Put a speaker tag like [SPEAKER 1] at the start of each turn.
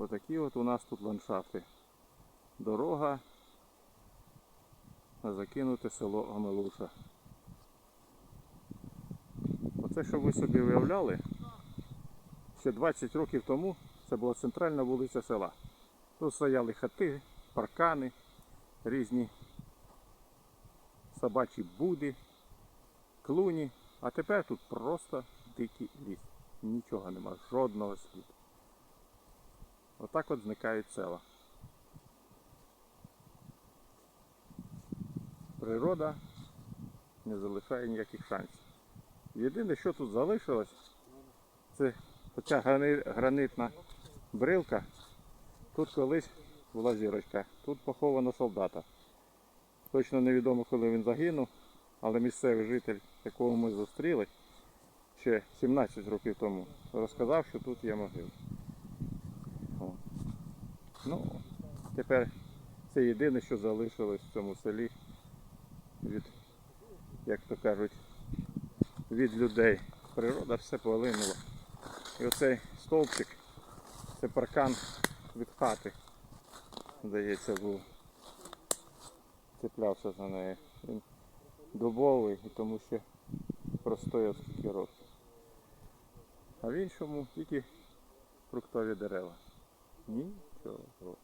[SPEAKER 1] Отакі от у нас тут ландшафти. Дорога на закинуте село Гамелуша. Оце, щоб ви собі уявляли, ще 20 років тому це була центральна вулиця села. Тут стояли хати, паркани, різні собачі буди, клуні. А тепер тут просто дикий ліс. Нічого нема, жодного сліду. Отак от зникають села. Природа не залишає ніяких шансів. Єдине, що тут залишилось, це оця гранитна брилка. Тут колись була зірочка. Тут поховано солдата. Точно невідомо, коли він загинув, але місцевий житель, якого ми зустріли ще 17 років тому, розказав, що тут є могила. Ну, тепер це єдине, що залишилось в цьому селі від, як то кажуть, від людей. Природа все полинула. І оцей стовпчик, це паркан від хати, здається, був. Цеплявся за неї. Він дубовий, тому що простояв скільки років. А в іншому тільки фруктові дерева. Нічого.